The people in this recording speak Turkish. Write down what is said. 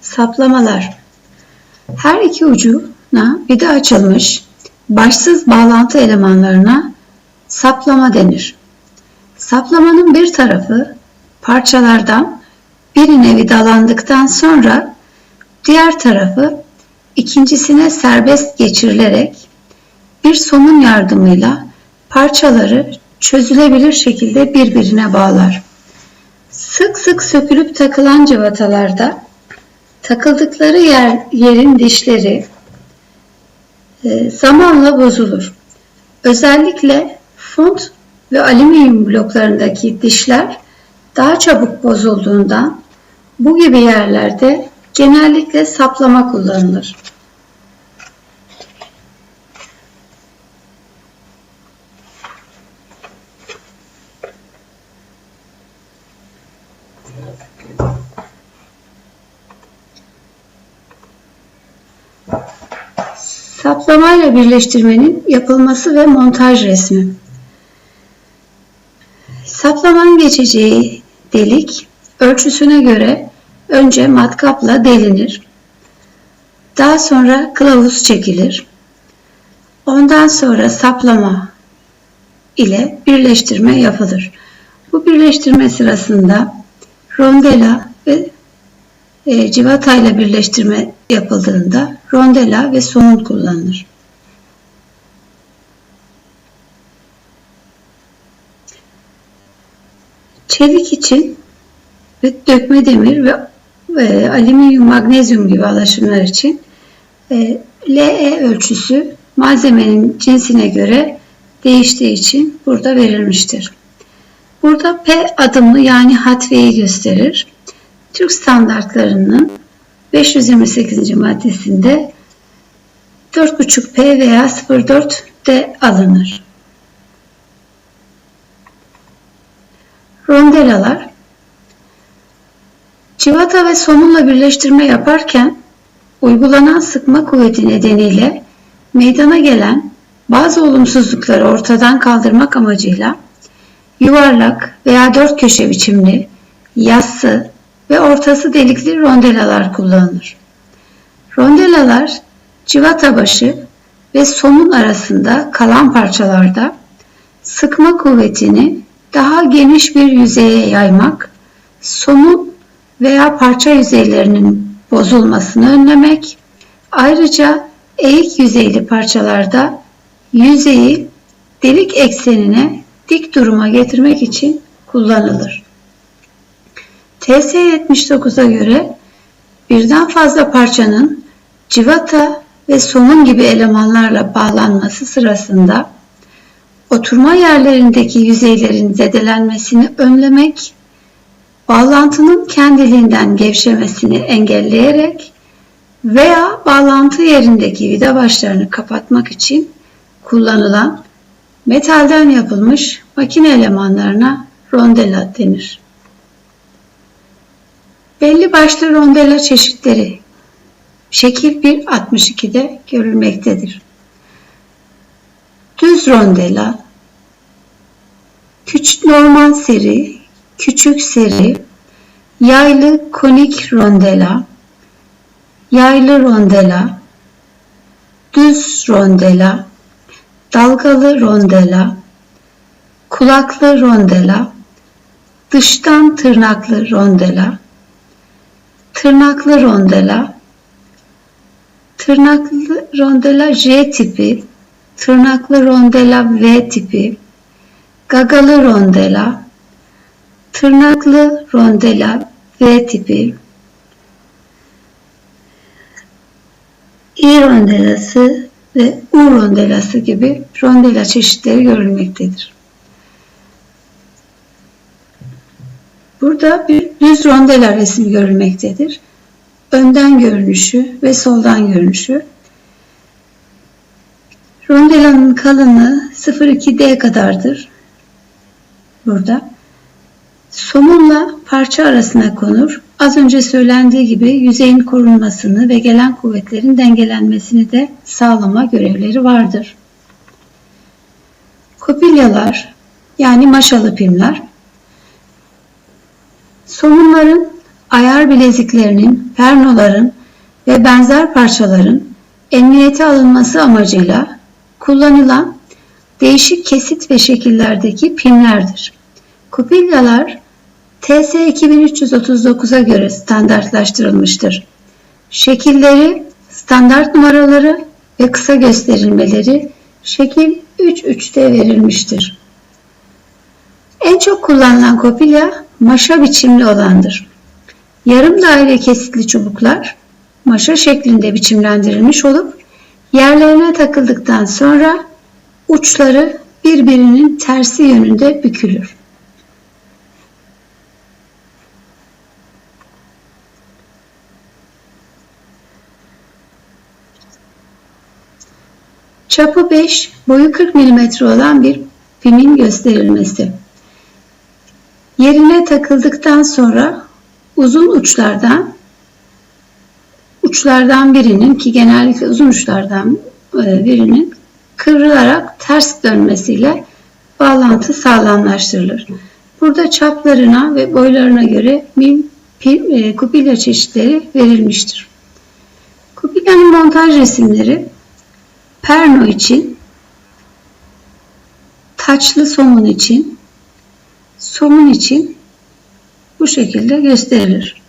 Saplamalar Her iki ucuna vida açılmış başsız bağlantı elemanlarına saplama denir. Saplamanın bir tarafı parçalardan birine vidalandıktan sonra diğer tarafı ikincisine serbest geçirilerek bir somun yardımıyla parçaları çözülebilir şekilde birbirine bağlar. Sık sık sökülüp takılan cıvatalarda takıldıkları yer, yerin dişleri e, zamanla bozulur. Özellikle font ve alüminyum bloklarındaki dişler daha çabuk bozulduğundan bu gibi yerlerde genellikle saplama kullanılır. Saplamayla birleştirmenin yapılması ve montaj resmi. Saplamanın geçeceği delik ölçüsüne göre önce matkapla delinir. Daha sonra kılavuz çekilir. Ondan sonra saplama ile birleştirme yapılır. Bu birleştirme sırasında rondela ve e, civata ile birleştirme yapıldığında rondela ve somun kullanılır. Çelik için ve dökme demir ve e, alüminyum, magnezyum gibi alaşımlar için e, LE ölçüsü malzemenin cinsine göre değiştiği için burada verilmiştir. Burada P adımı yani hatveyi gösterir. Türk standartlarının 528. maddesinde 4,5 P veya 0,4 D alınır. Rondelalar Civata ve somunla birleştirme yaparken uygulanan sıkma kuvveti nedeniyle meydana gelen bazı olumsuzlukları ortadan kaldırmak amacıyla yuvarlak veya dört köşe biçimli, yassı ve ortası delikli rondelalar kullanılır. Rondelalar civata başı ve somun arasında kalan parçalarda sıkma kuvvetini daha geniş bir yüzeye yaymak, somun veya parça yüzeylerinin bozulmasını önlemek, ayrıca eğik yüzeyli parçalarda yüzeyi delik eksenine dik duruma getirmek için kullanılır. TS79'a göre birden fazla parçanın civata ve somun gibi elemanlarla bağlanması sırasında oturma yerlerindeki yüzeylerin zedelenmesini önlemek, bağlantının kendiliğinden gevşemesini engelleyerek veya bağlantı yerindeki vida başlarını kapatmak için kullanılan metalden yapılmış makine elemanlarına rondela denir. Belli başlı rondela çeşitleri şekil 1.62'de görülmektedir. Düz rondela, küçük normal seri, küçük seri, yaylı konik rondela, yaylı rondela, düz rondela, dalgalı rondela, kulaklı rondela, dıştan tırnaklı rondela, tırnaklı rondela, tırnaklı rondela J tipi, tırnaklı rondela V tipi, gagalı rondela, tırnaklı rondela V tipi, İ rondelası ve U rondelası gibi rondela çeşitleri görülmektedir. Burada bir düz rondela resmi görülmektedir. Önden görünüşü ve soldan görünüşü. Rondelanın kalınlığı 0,2D kadardır. Burada. Somunla parça arasına konur. Az önce söylendiği gibi yüzeyin korunmasını ve gelen kuvvetlerin dengelenmesini de sağlama görevleri vardır. Kopilyalar yani maşalı pimler Somunların ayar bileziklerinin, pernoların ve benzer parçaların emniyete alınması amacıyla kullanılan değişik kesit ve şekillerdeki pimlerdir. Kupilyalar TS 2339'a göre standartlaştırılmıştır. Şekilleri, standart numaraları ve kısa gösterilmeleri şekil 3.3'te verilmiştir. En çok kullanılan kopilya maşa biçimli olandır. Yarım daire kesitli çubuklar maşa şeklinde biçimlendirilmiş olup yerlerine takıldıktan sonra uçları birbirinin tersi yönünde bükülür. Çapı 5, boyu 40 mm olan bir pimin gösterilmesi. Yerine takıldıktan sonra uzun uçlardan uçlardan birinin ki genellikle uzun uçlardan e, birinin kıvrılarak ters dönmesiyle bağlantı sağlamlaştırılır. Burada çaplarına ve boylarına göre mim, e, kupilya çeşitleri verilmiştir. Kupilyanın montaj resimleri perno için, taçlı somun için, somun için bu şekilde gösterilir.